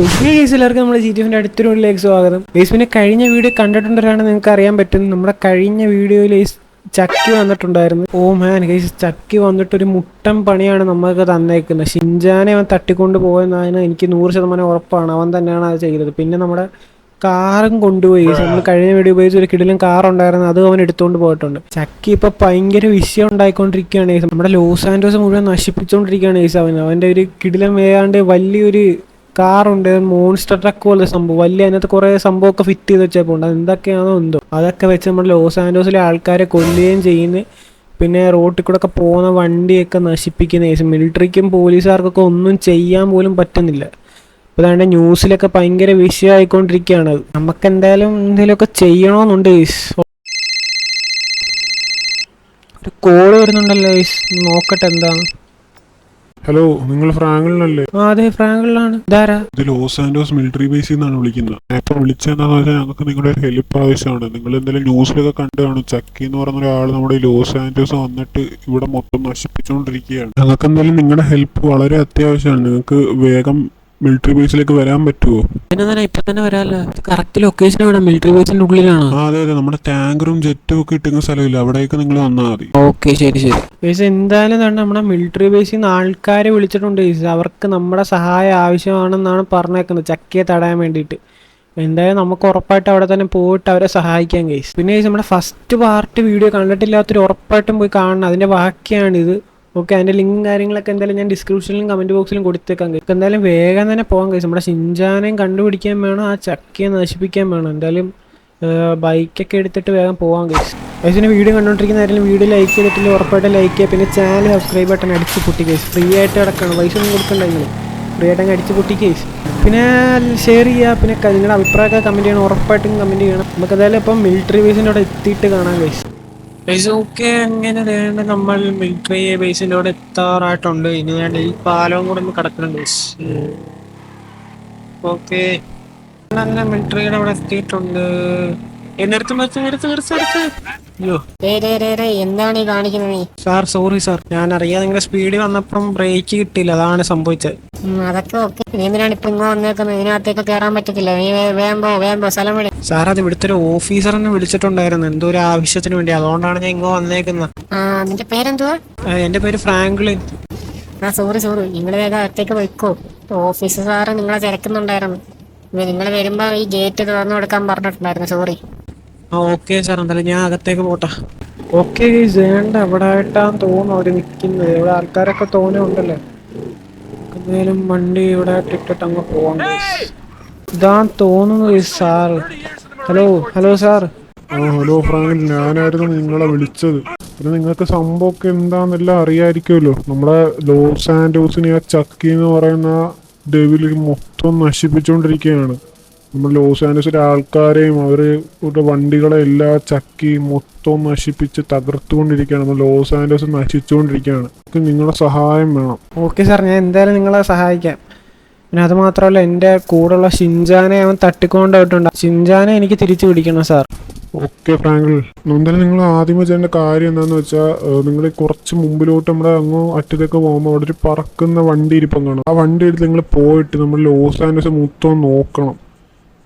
കേസിലാർക്ക് നമ്മുടെ G T അടുത്തൊരു വീട്ടിലേക്ക് സ്വാഗതം. ഗൈസ് കഴിഞ്ഞ വീഡിയോ കണ്ടിട്ടുണ്ടവരാണ് നിങ്ങൾക്ക് അറിയാൻ പറ്റും. നമ്മുടെ കഴിഞ്ഞ വീഡിയോയിൽ ചക്കി വന്നിട്ടുണ്ടായിരുന്നു. ഓ മാൻ ഗൈസ് ചക്കി വന്നിട്ട് ഒരു മുട്ടൻ പണിയാണ് നമ്മൾക്ക് തന്നേക്കുന്നത്. ഷിൻജാനെ അവൻ തട്ടിക്കൊണ്ട് പോയെന്നതിന് എനിക്ക് നൂറ് ശതമാനം ഉറപ്പാണ്. അവൻ തന്നെയാണ് അത് ചെയ്തത്. പിന്നെ നമ്മുടെ കാറും കൊണ്ടുപോയി. നമ്മൾ കഴിഞ്ഞ വീഡിയോ ഉപയോഗിച്ച് ഒരു കിടിലും കാർ ഉണ്ടായിരുന്നു അത് അവൻ എടുത്തുകൊണ്ട് പോയിട്ടുണ്ട്. ചക്കി ഇപ്പൊ ഭയങ്കര വിഷയം ഉണ്ടായിക്കൊണ്ടിരിക്കുകയാണ്. നമ്മുടെ ലോസ് ആൻഡോസ് മുഴുവൻ നശിപ്പിച്ചുകൊണ്ടിരിക്കുകയാണ് അവൻ അവന്റെ ഒരു കിടിലം വേയാണ്ട് വലിയൊരു കാറുണ്ട് മോൺസ്റ്റർ ട്രക്ക് പോലെ സംഭവം. വലിയ അതിനകത്ത് കുറെ സംഭവമൊക്കെ ഫിറ്റ് ചെയ്ത് വെച്ചപ്പോൾ ഉണ്ട്. എന്തൊക്കെയാണോ എന്തോ. അതൊക്കെ വെച്ച് നമ്മൾ ലോസ് ആൻഡോസിലെ ആൾക്കാരെ കൊല്ലുകയും ചെയ്യുന്ന. പിന്നെ റോട്ടിൽ കൂടെ ഒക്കെ പോകുന്ന വണ്ടിയൊക്കെ നശിപ്പിക്കുന്ന കേസ് മിലിറ്ററിക്കും പോലീസുകാർക്കൊക്കെ ഒന്നും ചെയ്യാൻ പോലും പറ്റുന്നില്ല. അപ്പോൾ അതാണ്ട് ന്യൂസിലൊക്കെ ഭയങ്കര വിഷയമായിക്കൊണ്ടിരിക്കുകയാണ് അത്. നമുക്ക് എന്തായാലും എന്തെങ്കിലുമൊക്കെ ചെയ്യണമെന്നുണ്ട് ഈസ് ഒരു കോൾ വരുന്നുണ്ടല്ലോ ഈസ് നോക്കട്ടെ എന്താണ് ഹലോ നിങ്ങൾ ഫ്രാങ്കിളിനല്ലേ? ആ അതെ ഫ്രാങ്കിളിലാണ്. ഇതാരാ? ഇത് ലോസ് ആൻഡോസ് മിലിറ്ററി ബേസിൽ നിന്നാണ് വിളിക്കുന്നത്. ഞാൻ ഇപ്പൊ വിളിച്ചതെന്താന്ന് വെച്ചാൽ ഞങ്ങൾക്ക് നിങ്ങളുടെ ഒരു ഹെൽപ്പ് ആവശ്യമാണ്. നിങ്ങൾ എന്തെങ്കിലും ന്യൂസിലൊക്കെ കണ്ടു കാണും. ചക്കി എന്ന് പറയുന്ന ഒരാൾ നമ്മുടെ ഈ ലോസ് ആൻഡോസ് വന്നിട്ട് ഇവിടെ മൊത്തം നശിപ്പിച്ചുകൊണ്ടിരിക്കുകയാണ്. ഞങ്ങൾക്ക് എന്തായാലും നിങ്ങളുടെ ഹെൽപ്പ് വളരെ അത്യാവശ്യമാണ്. നിങ്ങൾക്ക് വേഗം മിലിറ്ററി ബേസിലേക്ക് വരാൻ പറ്റുമോ പിന്നെ തന്നെ ഇപ്പൊ തന്നെ വരാല്ലോ? കറക്റ്റ് ലൊക്കേഷൻ എവിടെ? മിലിറ്ററി ബേസിന്റെ ഉള്ളിലാണ്? ആ അതെ അതെ. നമ്മുടെ ടാങ്കറും ജെറ്റും ഒക്കെ ഇട്ടുന്ന സ്ഥലമില്ല? അവിടേക്ക് നിങ്ങൾ വന്നാൽ മതി. ഓക്കെ ശരി ശരി. ബേസ് എന്തായാലും തന്നെ നമ്മുടെ മിലിറ്ററി ബേസിൽ നിന്ന് ആൾക്കാരെ വിളിച്ചിട്ടുണ്ട് ബേസ് അവർക്ക് നമ്മുടെ സഹായം ആവശ്യമാണെന്നാണ് പറഞ്ഞേക്കുന്നത്. ചക്കയെ തടയാൻ വേണ്ടിയിട്ട്. എന്തായാലും നമുക്ക് ഉറപ്പായിട്ട് അവിടെ തന്നെ പോയിട്ട് അവരെ സഹായിക്കാം കേസ് പിന്നെ നമ്മുടെ ഫസ്റ്റ് പാർട്ട് വീഡിയോ കണ്ടിട്ടില്ലാത്തൊരു ഉറപ്പായിട്ടും പോയി കാണണം. അതിന്റെ ബാക്കിയാണിത്. ഓക്കെ അതിന്റെ ലിങ്കും കാര്യങ്ങളൊക്കെ എന്തായാലും ഞാൻ ഡിസ്ക്രിപ്ഷനിലും കമന്റ് ബോക്സിലും കൊടുത്തേക്കാം. നമുക്ക് എന്തായാലും വേഗം തന്നെ പോകാൻ കഴിയും നമ്മുടെ ഷിൻജാനെയും കണ്ടുപിടിക്കാൻ വേണം ആ ചക്കയെ നശിപ്പിക്കാൻ വേണം. എന്തായാലും ബൈക്കൊക്കെ എടുത്തിട്ട് വേഗം പോകാൻ കഴിച്ചു അതിന് വീഡിയോ കണ്ടുകൊണ്ടിരിക്കുന്ന ആരെങ്കിലും വീഡിയോ ലൈക്ക് ചെയ്തിട്ടില്ല ഉറപ്പായിട്ട് ലൈക്ക് ചെയ്യുക. പിന്നെ ചാനൽ സബ്സ്ക്രൈബ് ബട്ടൺ അടിച്ച് പൊട്ടി കേസ് ഫ്രീ ആയിട്ട് കിടക്കണം. പൈസ ഒന്നും കൊടുക്കണ്ടെങ്കിൽ ഫ്രീ ആയിട്ട് അങ്ങ് അടിച്ച് പൊട്ടി കേസ് പിന്നെ ഷെയർ ചെയ്യുക. പിന്നെ നിങ്ങളുടെ അഭിപ്രായമൊക്കെ കമന്റ് ചെയ്യണം. ഉറപ്പായിട്ടും കമന്റ് ചെയ്യണം. നമുക്ക് എന്തായാലും ഇപ്പം മിലിറ്ററി ബേസിന്റെ അവിടെ എത്തിയിട്ട് കാണാൻ ഗൈസ് ഗൈസ് ഓക്കെ അങ്ങനെ വേണ്ട നമ്മൾ മിലിറ്ററി അവിടെ എത്താറായിട്ടുണ്ട്. ഇനി ഞാൻ ഈ പാലവും കൂടെ ഒന്ന് കിടക്കുന്നുണ്ട് ഓക്കെ. മിലിറ്ററിയുടെ അവിടെ എത്തിയിട്ടുണ്ട്. അയ്യോ. എന്താണ് ഈ കാണിക്കുന്നത് നീ? Sir sorry sir. ഞാൻ അറിയാതെ നിങ്ങളുടെ സ്പീഡ് വന്നപ്പം ബ്രേക്ക് കിട്ടിയില്ല. അതാണ് സംഭവിച്ചത്. അതൊക്കെ ഓക്കെ. നീ എന്തിനാണ് ഇപ്പൊ ഇങ്ങോ വന്നേക്കുന്നത്? ഇതിനകത്തേക്ക് കയറാൻ പറ്റത്തില്ല. നീ വേ- വേഗം പോ വേഗം പോ. സ്ഥലം വിട്. സാർ അത് ഇവിടുത്തെ ഒരു ഓഫീസറിനെ വിളിച്ചിട്ടുണ്ടായിരുന്നു. എന്തോ ഒരു ആവശ്യത്തിന് വേണ്ടി. അതുകൊണ്ടാണ് ഞാൻ ഇങ്ങോ വന്നേക്കുന്നത്. ആ നിന്റെ പേരെന്തുവാ? ആ, എന്റെ പേര് ഫ്രാങ്ക്ലിൻ. ആ സോറി സോറി. നിങ്ങൾ വേഗം അകത്തേക്ക് വെക്കോ ഓഫീസർ സാറ് നിങ്ങളെ തിരക്കുന്നുണ്ടായിരുന്നു. നിങ്ങൾ വരുമ്പോ ഈ ഗേറ്റ് തുറന്നു കൊടുക്കാൻ പറഞ്ഞിട്ടുണ്ടായിരുന്നു. സോറി. ആ ഓക്കെ സാർ എന്തായാലും ഞാൻ അകത്തേക്ക് പോട്ടെ. ഓക്കെ വേണ്ട അവിടെ ആയിട്ടാന്ന് തോന്നുന്നു അവർ നിൽക്കുന്നത് ഇവിടെ ആൾക്കാരൊക്കെ തോന്നുന്നുണ്ടല്ലേ? ഉണ്ടല്ലോ എന്തായാലും വണ്ടി ഇവിടെ ഇട്ടിട്ട് അങ്ങ് പോകണ്ട ഇതാ തോന്നുന്നു സാർ ഹലോ ഹലോ സാർ. ആ ഹലോ ഫ്രാങ്കിൽ ഞാനായിരുന്നു നിങ്ങളെ വിളിച്ചത്. പിന്നെ നിങ്ങൾക്ക് സംഭവമൊക്കെ എന്താണെന്നെല്ലാം അറിയായിരിക്കുമല്ലോ. നമ്മുടെ ലോസ് ആൻഡോസിനെ ആ ചക്കി എന്ന് പറയുന്ന ഡെവിൽ മൊത്തം നശിപ്പിച്ചുകൊണ്ടിരിക്കുകയാണ് നമ്മൾ ലോസ് ആൻഡോസിലെ ആൾക്കാരെയും അവരുടെ വണ്ടികളെ എല്ലാ ചക്കി മൊത്തം നശിപ്പിച്ച് തകർത്തുകൊണ്ടിരിക്കുകയാണ്. നമ്മൾ ലോസ് ആൻഡോസ് നശിച്ചുകൊണ്ടിരിക്കുകയാണ്. നമുക്ക് നിങ്ങളുടെ സഹായം വേണം. ഓക്കെ സാർ ഞാൻ എന്തായാലും നിങ്ങളെ സഹായിക്കാം. പിന്നെ അത് മാത്രമല്ല എന്റെ കൂടെയുള്ള ഷിൻജാനെ അവൻ തട്ടിക്കൊണ്ടായിട്ടുണ്ട് ഷിൻജാനെ എനിക്ക് തിരിച്ചു പിടിക്കണം സാർ. ഓക്കെ ഫ്രാങ്കിൾ. എന്തായാലും നിങ്ങൾ ആദ്യമേ ചെയ്യേണ്ട കാര്യം എന്താണെന്ന് വെച്ചാൽ നിങ്ങൾ കുറച്ച് മുമ്പിലോട്ട് നമ്മുടെ അങ്ങ് അറ്റത്തേക്ക് പോകുമ്പോൾ അവിടെ ഒരു പറക്കുന്ന വണ്ടി ഇരിപ്പം കാണും. ആ വണ്ടി എടുത്ത് നിങ്ങൾ പോയിട്ട് നമ്മൾ ലോസ് ആൻഡ് മൊത്തം നോക്കണം.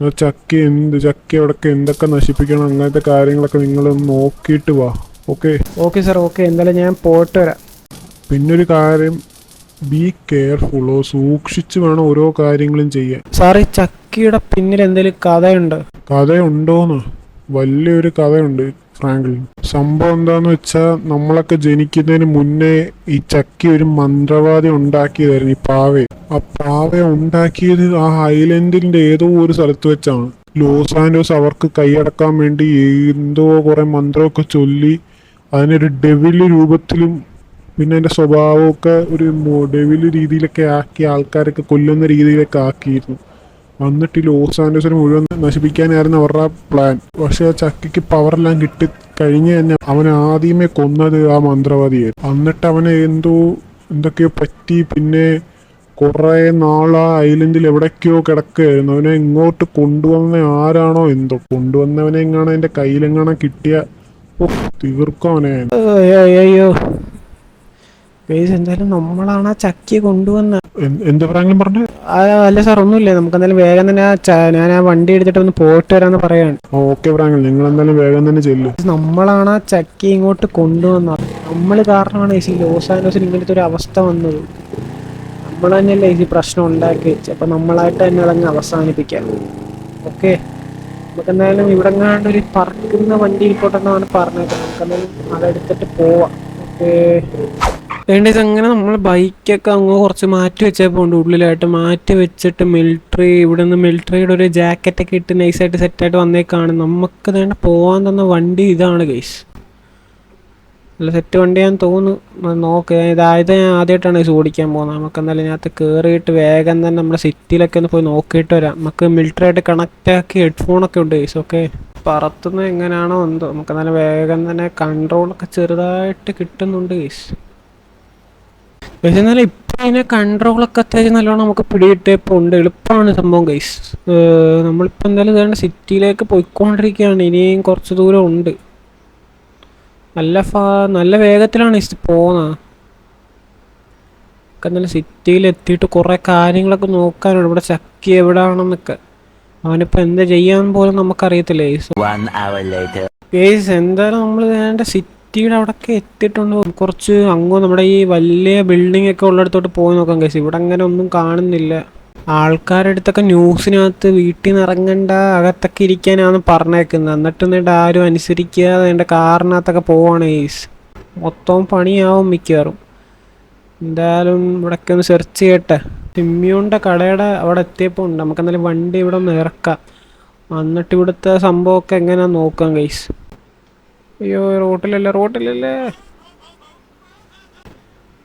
ചക്കി എന്ത് ചക്ക അവിടെയൊക്കെ എന്തൊക്കെ നശിപ്പിക്കണം അങ്ങനത്തെ കാര്യങ്ങളൊക്കെ നിങ്ങൾ നോക്കിയിട്ട് വാ. ഓക്കെ? Okay sir okay. എന്തായാലും ഞാൻ പോയിട്ട് വരാം. പിന്നൊരു കാര്യം ബി കെയർഫുള്ളോ സൂക്ഷിച്ചു വേണം ഓരോ കാര്യങ്ങളും ചെയ്യാൻ. സാർ ഈ ചക്കിയുടെ പിന്നിൽ എന്തെങ്കിലും കഥയുണ്ട്? കഥയുണ്ടോന്ന്? വലിയൊരു കഥയുണ്ട്. ഫ്രാങ്ക്ലിൻ സംഭവം എന്താന്ന് വെച്ചാൽ നമ്മളൊക്കെ ജനിക്കുന്നതിന് മുന്നേ ഈ ചക്കി ഒരു മന്ത്രവാദി ഉണ്ടാക്കിയതായിരുന്നു ഈ പാവയെ. ആ പാവയെ ഉണ്ടാക്കിയത് ആ ഹൈലൻഡിന്റെ ഏതോ ഒരു സ്ഥലത്ത് വെച്ചാണ്. ലോസ് ആൻഡോസ് അവർക്ക് കൈയടക്കാൻ വേണ്ടി എന്തോ കുറെ മന്ത്രമൊക്കെ ചൊല്ലി അതിനൊരു ഡെവിൽ രൂപത്തിലും പിന്നെ അതിന്റെ സ്വഭാവമൊക്കെ ഒരു ഡെവിൽ രീതിയിലൊക്കെ ആക്കി ആൾക്കാരൊക്കെ കൊല്ലുന്ന രീതിയിലൊക്കെ ആക്കിയിരുന്നു. എന്നിട്ട് ഈ ലോസ് ആൻഡോസിനെ മുഴുവൻ നശിപ്പിക്കാനായിരുന്നു അവരുടെ പ്ലാൻ പക്ഷെ ചക്കയ്ക്ക് പവറെല്ലാം കിട്ടി കഴിഞ്ഞ് തന്നെ അവൻ ആദ്യമേ കൊന്നത് ആ മന്ത്രവാദിയായിരുന്നു എന്നിട്ട് അവനെ എന്തോ എന്തൊക്കെയോ പറ്റി. പിന്നെ കുറേ നാൾ ആ ഐലൻഡിൽ എവിടേക്കോ കിടക്കുകയായിരുന്നു. അവനെ ഇങ്ങോട്ട് കൊണ്ടുവന്ന ആരാണോ എന്തോ. കൊണ്ടുവന്നവനെ എങ്ങാണ്? എന്റെ കയ്യിലെങ്ങാണോ കിട്ടിയ? ഓ തീർക്കും അവനെ. അയ്യോ. ഗൈസ് എന്തായാലും നമ്മളാണ് ആ ചക്കി കൊണ്ടുവന്ന. എന്ത് ഫ്രാങ്ക്ലിൻ പറഞ്ഞു? അല്ല സാർ ഒന്നുമില്ല. നമുക്ക് എന്തായാലും വേഗം തന്നെ ഞാൻ ആ വണ്ടി എടുത്തിട്ട് ഒന്ന് പോയിട്ട് വരാന്ന് പറയാണ് ഓക്കെ നിങ്ങൾ എന്തായാലും വേഗം തന്നെ ചെല്ലു. നമ്മളാണ് ആ ചക്കി ഇങ്ങോട്ട് കൊണ്ടുവന്നത് നമ്മൾ കാരണമാണ് ഈ ലോസ് ആൻഡോസിൽ ഇങ്ങനത്തെ ഒരു അവസ്ഥ വന്നത്. നമ്മൾ തന്നെയല്ലേ ഈ പ്രശ്നം ഉണ്ടാക്കി വെച്ചത്. അപ്പം നമ്മളായിട്ട് തന്നെ അതങ്ങ് അവസാനിപ്പിക്കാം. ഓക്കെ? നമുക്ക് എന്തായാലും ഇവിടെ എങ്ങാണ്ട് ഒരു പറക്കുന്ന വണ്ടി ഇരിക്കോട്ടെന്നാണ് പറഞ്ഞത്. നമുക്ക് എന്തായാലും അതെടുത്തിട്ട് പോവാം. ഓക്കെ? വേണ്ടത് അങ്ങനെ നമ്മൾ ബൈക്കൊക്കെ അങ്ങ് കുറച്ച് മാറ്റി വെച്ചാൽ പോകുന്നുണ്ട് ഉള്ളിലായിട്ട് മാറ്റി വെച്ചിട്ട് മിലിറ്ററി ഇവിടെ നിന്ന് മിലിറ്ററിയുടെ ഒരു ജാക്കറ്റൊക്കെ ഇട്ട് നൈസായിട്ട് സെറ്റായിട്ട് വന്നേക്കാണ് നമുക്ക് വേണ്ട പോകാൻ തന്ന വണ്ടി ഇതാണ് ഗൈസ് നല്ല സെറ്റ് വണ്ടിയാന്ന് തോന്നുന്നു. നോക്ക്. ഇതായത് ഞാൻ ആദ്യമായിട്ടാണ് ഇത് ഓടിക്കാൻ പോകുന്നത്. നമുക്ക് എന്തായാലും ഇതിനകത്ത് കയറിയിട്ട് വേഗം തന്നെ നമ്മുടെ സിറ്റിയിലൊക്കെ ഒന്ന് പോയി നോക്കിയിട്ട് വരാം. നമുക്ക് മിലിറ്ററി ആയിട്ട് കണക്റ്റ് ആക്കി ഹെഡ്ഫോണൊക്കെ ഉണ്ട് ഗൈസ് ഓക്കെ പറത്തുന്ന എങ്ങനെയാണോ എന്തോ. നമുക്ക് എന്നാലും വേഗം തന്നെ കൺട്രോളൊക്കെ ചെറുതായിട്ട് കിട്ടുന്നുണ്ട് ഗൈസ് പക്ഷെ എന്നാലും ഇപ്പം അതിനെ കൺട്രോളൊക്കെ അത്യാവശ്യം നല്ലോണം നമുക്ക് പിടിയിട്ടപ്പോൾ ഉണ്ട്. എളുപ്പമാണ് സംഭവം ഗൈസ് നമ്മളിപ്പോൾ എന്തായാലും ഇതാണ് സിറ്റിയിലേക്ക് പോയിക്കൊണ്ടിരിക്കുകയാണ് ഇനിയും കുറച്ച് ദൂരം ഉണ്ട്. നല്ല ഫാ നല്ല വേഗത്തിലാണ് ഇത് പോകുന്നത് ഒക്കെ എന്നാലും സിറ്റിയിൽ എത്തിയിട്ട് കുറേ കാര്യങ്ങളൊക്കെ നോക്കാനുണ്ട്. ഇവിടെ ചക്കി എവിടെയാണെന്നൊക്കെ അവനിപ്പോൾ എന്താ ചെയ്യാൻ പോലും നമുക്കറിയത്തില്ല എന്തായാലും നമ്മൾ വേണ്ട സിറ്റിയുടെ അവിടെയൊക്കെ എത്തിയിട്ടുണ്ട്. കുറച്ച് അങ്ങോ നമ്മുടെ ഈ വലിയ ബിൽഡിംഗ് ഒക്കെ ഉള്ളിടത്തോട്ട് പോയി നോക്കാം കേസ് ഇവിടെ അങ്ങനെ ഒന്നും കാണുന്നില്ല. ആൾക്കാരുടെ അടുത്തൊക്കെ ന്യൂസിനകത്ത് വീട്ടിൽ നിന്ന് ഇറങ്ങണ്ട അകത്തൊക്കെ ഇരിക്കാനാണ് പറഞ്ഞേക്കുന്നത്. എന്നിട്ട് എന്നിട്ട് ആരും അനുസരിക്കാതെ എന്റെ കാറിനകത്തൊക്കെ പോവാണ് ഈസ് മൊത്തം പണിയാവും മിക്കവാറും. എന്തായാലും ഇവിടെയൊക്കെ ഒന്ന് സെർച്ച് ചെയ്യട്ടെ. സിമ്മിയോന്റെ കടയുടെ അവിടെ എത്തിയപ്പോൾ ഉണ്ട്. നമുക്ക് എന്തായാലും വണ്ടി ഇവിടെ ഒന്ന് ഇറക്കാം. എന്നിട്ട് ഇവിടുത്തെ സംഭവമൊക്കെ എങ്ങനെയാണെന്ന് നോക്കാം ഗൈസ് അയ്യോ റോട്ടിലല്ല റോട്ടിലല്ലേ.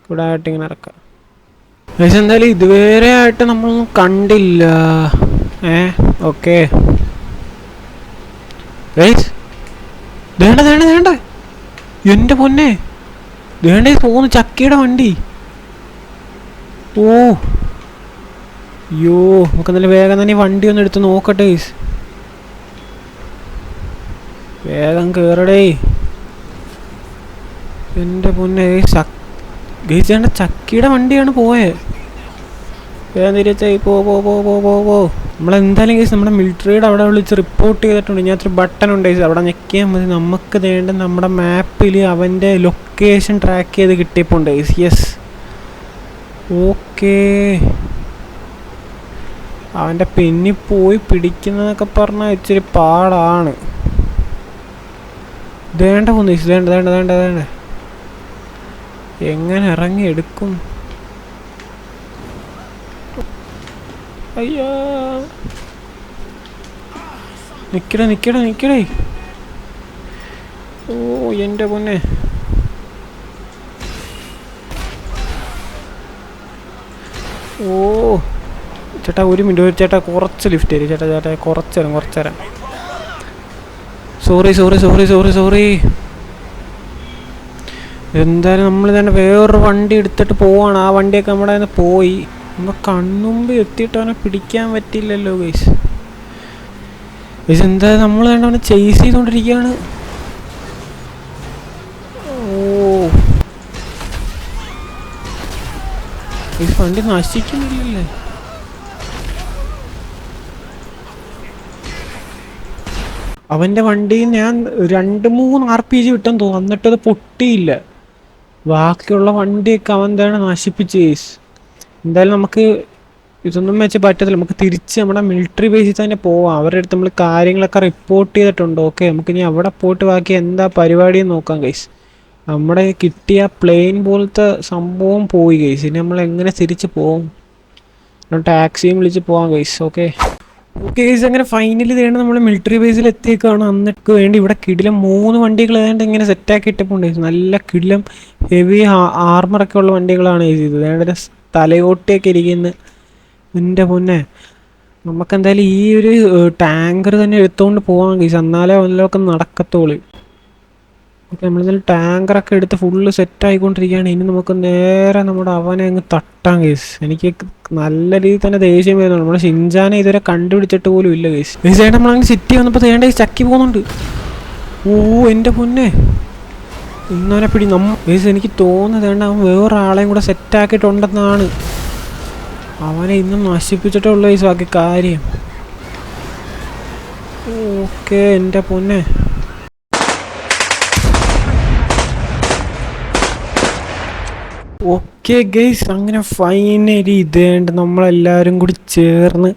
ഇവിടെ ആയിട്ട് ഇങ്ങനെ ഇറക്കാം പക്ഷെ എന്തായാലും ഇതുവരെ ആയിട്ട് നമ്മളൊന്നും കണ്ടില്ല. ഏ ഓക്കെ. വേണ്ട വേണ്ട വേണ്ട. എന്റെ പൊന്നെ. വേണ്ട പോകുന്നു ചക്കിയുടെ വണ്ടി. ഓ. അയ്യോ നമുക്ക് എന്തായാലും വേഗം തന്നെ വണ്ടി ഒന്ന് എടുത്ത് നോക്കട്ടെ വേഗം കേറടേ. എന്റെ പൊന്നെ ഗേച്ചേണ്ട ചക്കിയുടെ വണ്ടിയാണ് പോയേ. വേഗം തിരിച്ചായി പോ പോ പോ പോ പോ പോ. നമ്മളെന്തായാലും കേസ് നമ്മുടെ മിലിറ്ററിയുടെ അവിടെ വിളിച്ച് റിപ്പോർട്ട് ചെയ്തിട്ടുണ്ട്. ഞാൻ ഒരു ബട്ടൺ ഉണ്ട്. അവിടെ ഞെക്കിയാൽ മതി. നമുക്ക് വേണ്ട നമ്മുടെ മാപ്പിൽ അവന്റെ ലൊക്കേഷൻ ട്രാക്ക് ചെയ്ത് കിട്ടിയപ്പോണ്ട് യെസ് ഓക്കേ അവന്റെ പിന്നിൽ പോയി പിടിക്കുന്നതൊക്കെ പറഞ്ഞാൽ ഇച്ചിരി പാടാണ്. വേണ്ട പോന്നു ദേണ്ട ദേണ്ട ദേണ്ട ദേണ്ട എങ്ങനെ ഇറങ്ങി എടുക്കും? അയ്യോ. നിക്കട നിക്കട നിക്കടേ. ഓ എന്റെ പൊന്നെ. ഓ. ചേട്ടാ ഒരു മിനിറ്റ് ഒരു ചേട്ടാ കുറച്ച് ലിഫ്റ്റ് തരും. ചേട്ടാ ചേട്ടാ കുറച്ച് തരാം കുറച്ച് തരാം. Sorry sorry sorry sorry sorry എന്തായാലും നമ്മൾ തന്നെ വേറൊരു വണ്ടി എടുത്തിട്ട് പോവാണ്. ആ വണ്ടിയൊക്കെ നമ്മുടെ നിന്ന് പോയി. നമ്മൾ കണ്ണുമ്പ് എത്തിയിട്ട് അവനെ പിടിക്കാൻ പറ്റില്ലല്ലോ ഗൈസ് ഗൈസ് എന്തായാലും നമ്മൾ തന്നെ അവനെ ചേസ് ചെയ്തുകൊണ്ടിരിക്കുകയാണ് ഓ. ഈ വണ്ടി നശിക്കുന്നില്ലല്ലേ? അവന്റെ വണ്ടി ഞാൻ രണ്ട് മൂന്ന് ആർ പി ജി വിട്ടെന്ന് തോന്നുന്നു. എന്നിട്ടത് പൊട്ടിയില്ല. ബാക്കിയുള്ള വണ്ടിയൊക്കെ അവൻ എന്താണ് നശിപ്പിച്ച് എന്തായാലും നമുക്ക് ഇതൊന്നും വെച്ച് പറ്റത്തില്ല. നമുക്ക് തിരിച്ച് നമ്മുടെ മിലിറ്ററി ബേസിൽ തന്നെ പോവാം. അവരുടെ അടുത്ത് നമ്മൾ കാര്യങ്ങളൊക്കെ റിപ്പോർട്ട് ചെയ്തിട്ടുണ്ട്. ഓക്കെ നമുക്ക് ഇനി അവിടെ പോയിട്ട് ബാക്കി എന്താ പരിപാടി നോക്കാം ഗൈസ് നമ്മുടെ കിട്ടിയ പ്ലെയിൻ പോലത്തെ സംഭവം പോയി ഗൈസ് ഇനി നമ്മൾ എങ്ങനെ തിരിച്ച് പോകും ടാക്സിയും വിളിച്ച് പോവാം ഗൈസ് ഓക്കെ ഗൈസ് അങ്ങനെ ഫൈനലി തേണ്ട നമ്മൾ മിലിറ്ററി ബേസിൽ എത്തിയേക്കാണ്. അന്നിട്ട് വേണ്ടി ഇവിടെ കിടിലം മൂന്ന് വണ്ടികൾ ഏതാണ്ട് ഇങ്ങനെ സെറ്റാക്കി guys. നല്ല കിടിലം ഹെവി ആർമറൊക്കെ ഉള്ള വണ്ടികളാണ് ചെയ്തത്. വേണ്ട തലയോട്ടിയൊക്കെ ഇരിക്കുന്ന. എന്റെ പൊന്നെ. നമുക്കെന്തായാലും ഈ ഒരു ടാങ്കർ തന്നെ എടുത്തുകൊണ്ട് പോകാം ഗൈസ് എന്നാലേ വല്ലതൊക്കെ നടക്കത്തുള്ളൂ. ഓക്കെ നമ്മളിതിൽ ടാങ്കറൊക്കെ എടുത്ത് ഫുള്ള് സെറ്റ് ആയിക്കൊണ്ടിരിക്കുകയാണ്. ഇനി നമുക്ക് നേരെ നമ്മുടെ അവനെ അങ്ങ് തട്ടാം കേസ് എനിക്ക് നല്ല രീതിയിൽ തന്നെ ദേഷ്യം വരുന്നുണ്ട്. നമ്മുടെ ഷിൻജാനെ ഇതുവരെ കണ്ടുപിടിച്ചിട്ട് പോലും ഇല്ല കേസ് കേസ് നമ്മളങ്ങനെ സിറ്റി വന്നപ്പോൾ തേണ്ട ചക്കി പോകുന്നുണ്ട്. ഓ എന്റെ പൊന്നെ. ഇന്നവനെ പിടി നമ്മ കേസ് എനിക്ക് തോന്നുന്നത് അവൻ വേറൊരാളെയും കൂടെ സെറ്റാക്കിയിട്ടുണ്ടെന്നാണ് അവനെ ഇന്നും നശിപ്പിച്ചിട്ടേ ഉള്ളൂ കേസ് ബാക്കി കാര്യം. ഓക്കെ എന്റെ പൊന്നെ. ഓക്കെ ഗൈസ് അങ്ങനെ ഫൈനലി ഇതേണ്ട് നമ്മളെല്ലാവരും കൂടി ചേർന്ന്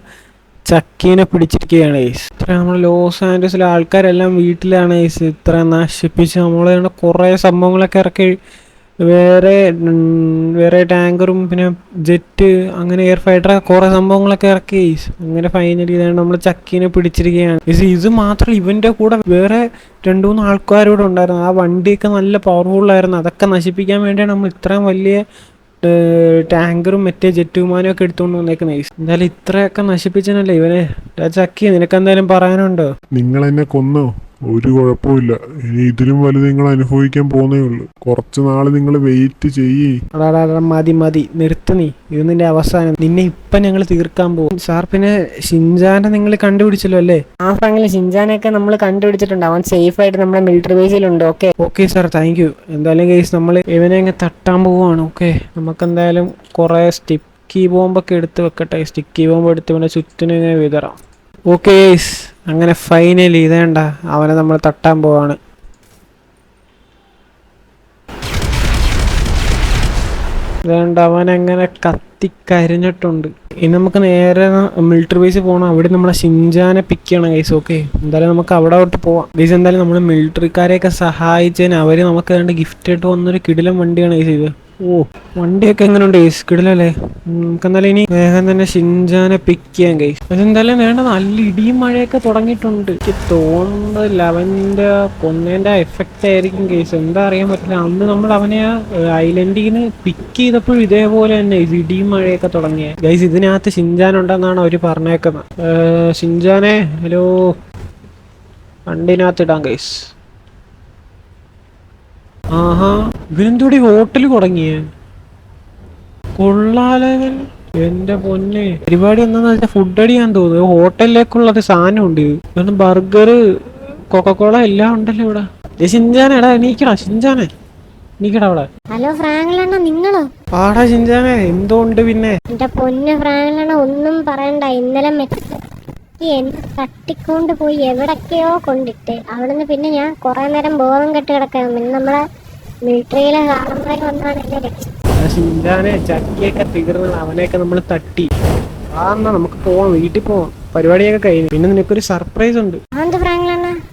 ചക്കീനെ പിടിച്ചിരിക്കുകയാണ് ഗൈസ് ഇത്ര നമ്മൾ ലോസ് ആൻഡ്രസിലെ ആൾക്കാരെല്ലാം വീട്ടിലാണ് ഗൈസ് ഇത്ര നശിപ്പിച്ച് നമ്മൾ കുറേ സംഭവങ്ങളൊക്കെ ഇറക്കി വേറെ വേറെ ടാങ്കറും പിന്നെ ജെറ്റ് അങ്ങനെ എയർ ഫൈറ്റർ കുറേ സംഭവങ്ങളൊക്കെ ഇറക്കി. അങ്ങനെ ഫൈനലി ഇതാണ് നമ്മൾ ചക്കീനെ പിടിച്ചിരിക്കുകയാണ്. ഇത് മാത്രം ഇവന്റെ കൂടെ വേറെ രണ്ടു മൂന്ന് ആൾക്കാരൂടെ ഉണ്ടായിരുന്നു. ആ വണ്ടിയൊക്കെ നല്ല പവർഫുൾ ആയിരുന്നു. അതൊക്കെ നശിപ്പിക്കാൻ വേണ്ടിയാണ് നമ്മൾ ഇത്രയും വലിയ ടാങ്കറും മറ്റേ ജെറ്റ് വിമാനം ഒക്കെ എടുത്തുകൊണ്ട് വന്നേക്കുന്നത്. എന്തായാലും ഇത്രയൊക്കെ നശിപ്പിച്ചനല്ലേ ഇവനെ? ചക്കി നിനക്ക് എന്തായാലും പറയാനുണ്ടോ? നിങ്ങൾ എന്നെ കൊന്നോ? ഒരു കുഴപ്പമില്ല ഇനി ഇതിലും വലുത് നിങ്ങൾ അനുഭവിക്കാൻ പോകുന്നേ ഉള്ളൂ. കുറച്ച് നാൾ നിങ്ങൾ വെയിറ്റ് ചെയ്യേ. മതി മതി. നിർത്ത് നീ. ഇത് നിന്റെ അവസാനം. നിന്നെ ഇപ്പൊ ഞങ്ങൾ തീർക്കാൻ പോകും. സാർ പിന്നെ ഷിൻജാനെ നിങ്ങൾ കണ്ടുപിടിച്ചല്ലോ അല്ലേ? ആ ഫ്രാങ്കിൾ ഷിൻജാനൊക്കെ നമ്മൾ കണ്ടുപിടിച്ചിട്ടുണ്ട്. അവൻ സേഫ് ആയിട്ട് നമ്മുടെ military ബേസിലുണ്ട് okay okay sir thank you എന്തായാലും കേസ് നമ്മൾ ഇവനെ അങ്ങ് തട്ടാൻ പോവാണ്. ഓക്കെ നമുക്ക് എന്തായാലും കുറേ സ്റ്റിക്കി ബോംബൊക്കെ എടുത്ത് വെക്കട്ടെ. സ്റ്റിക്കി ബോംബ് എടുത്ത് ഇവനെ ചുറ്റിനെ വിതറാം. ഓക്കെ അങ്ങനെ ഫൈനലി ഇതേണ്ട. അവനെ നമ്മൾ തട്ടാൻ പോവാണ്. വേണ്ട അവൻ അങ്ങനെ കത്തിക്കരിഞ്ഞിട്ടുണ്ട് ഇനി നമുക്ക് നേരെ മിലിറ്ററി ബേസ് പോകണം അവിടെ നമ്മളെ ഷിൻജാനെ പിക്ക് ചെയ്യണം ഗൈസ് ഓക്കെ എന്തായാലും നമുക്ക് അവിടെ തൊട്ട് പോവാം. ഗൈസ് എന്തായാലും നമ്മൾ മിലിറ്ററിക്കാരെയൊക്കെ സഹായിച്ചതിന് അവർ നമുക്ക് രണ്ട് ഗിഫ്റ്റ് ആയിട്ട് വന്നൊരു കിടിലം വണ്ടിയാണ് ഗൈസ് ഇത്. ഓ വണ്ടിയൊക്കെ എങ്ങനെയുണ്ട് ഗൈസ് നമുക്ക് എന്തായാലും ഇനി വേഗം തന്നെ ഷിൻജാനെ പിക്ക് ചെയ്യാൻ ഗൈസ് അതെന്തായാലും വേണ്ട നല്ല ഇടിയും മഴയൊക്കെ തുടങ്ങിയിട്ടുണ്ട്. എനിക്ക് തോന്നുന്നത് ലെവന്റെ കൊന്നേന്റെ എഫക്റ്റ് ആയിരിക്കും കേസ് എന്താ അറിയാൻ പറ്റില്ല. അന്ന് നമ്മൾ അവനെ ഐലൻഡിൽ നിന്ന് പിക്ക് ചെയ്തപ്പോഴും ഇതേപോലെ തന്നെ ഇടിയും മഴയൊക്കെ തുടങ്ങിയ. ഗൈസ് ഇതിനകത്ത് ഷിൻജാൻ ഉണ്ടെന്നാണ് അവർ പറഞ്ഞേക്കുന്നത്. ഷിൻജാനെ ഹലോ വണ്ടിനകത്ത് ഇടാം ഗൈസ് ആഹാ. ഇവനെന്തോടി ഹോട്ടൽ തുടങ്ങിയേ? കൊള്ളാലവൻ. എന്റെ പൊന്നെ. പരിപാടി എന്താന്ന് വെച്ചാൽ ഫുഡ് അടിയാൻ തോന്നുന്നു. ഹോട്ടലിലേക്കുള്ള ഒരു സാധനം ഉണ്ട് ഇത് ബർഗർ കൊക്കക്കോള എല്ലാം ഉണ്ടല്ലോ ഇവിടെ. ഷിൻജാനെ എടാ എണീക്കടാ ഷിൻജാനെ. എണീക്കടാ അവിടെ. ഹലോ നിങ്ങളോ? പാടാ ഷിൻജാനെ പിന്നെ? എന്റെ പൊന്ന് ഫ്രാങ്കിളണ്ണ ഒന്നും പറയണ്ട. ഇന്നലെ എന്നെ തട്ടിക്കൊണ്ട് പോയി എവിടൊക്കെയോ കൊണ്ടിട്ട്. അവിടുന്ന് പിന്നെ ഞാൻ കുറെ നേരം ബോധം കെട്ട് കിടക്കാൻ പിന്നെ നമ്മളെ മിലിറ്ററിയിലെ ഷിൻജാനെ ചക്കിയൊക്കെ തീർന്ന് അവനെയൊക്കെ നമ്മൾ തട്ടി. ആ എന്നാ നമുക്ക് പോവാം വീട്ടിൽ പോവാം. പരിപാടിയൊക്കെ കഴിഞ്ഞു. പിന്നെ നിനക്കൊരു സർപ്രൈസ് ഉണ്ട്.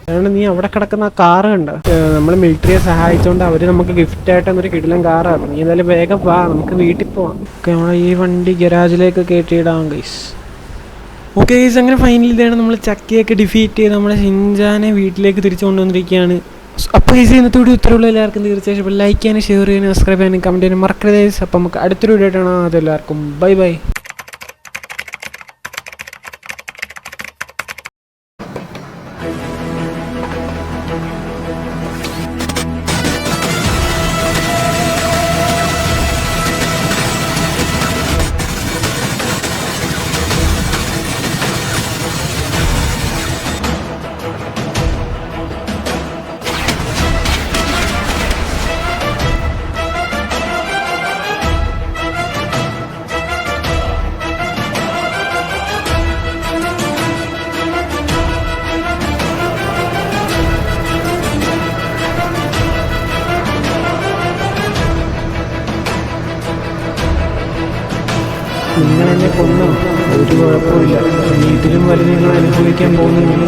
അതുകൊണ്ട് നീ അവിടെ കിടക്കുന്ന ആ കാറ് കണ്ട. നമ്മൾ മിലിറ്ററിയെ സഹായിച്ചുകൊണ്ട് അവർ നമുക്ക് ഗിഫ്റ്റ് ആയിട്ട് ഒരു കിടിലൻ കാറാണ് നീ എന്തായാലും വേഗം വാ നമുക്ക് വീട്ടിൽ പോവാം. ഓക്കെ നമ്മളെ ഈ വണ്ടി ഗരാജിലേക്ക് കയറ്റിയിടാം ഗൈസ് ഓക്കെ ഗൈസ് അങ്ങനെ ഫൈനലി ഇതാണ് നമ്മൾ ചക്കിയൊക്കെ ഡിഫീറ്റ് ചെയ്ത് നമ്മളെ ഷിൻജാനെ വീട്ടിലേക്ക് തിരിച്ചു കൊണ്ടുവന്നിരിക്കുകയാണ് അപ്പോൾ ഈ വീഡിയോ ഉത്തരവുള്ള എല്ലാവർക്കും തീർച്ചയായും ലൈക്ക് ചെയ്യാനും ഷെയർ ചെയ്യാനും സബ്സ്ക്രൈബ് ചെയ്യാനും കമന്റ് ചെയ്യാനും മറക്കരുത്. അപ്പോൾ നമുക്ക് അടുത്തൊരു വീഡിയോ ആയിട്ടാണ് അതെല്ലാവർക്കും. ബൈ ബൈ നിങ്ങൾ എന്നെ കൊന്നു. ഒരു കുഴപ്പമില്ല ഇനി ഇതിലും നിങ്ങൾ അനുഭവിക്കാൻ പോകുന്നില്ല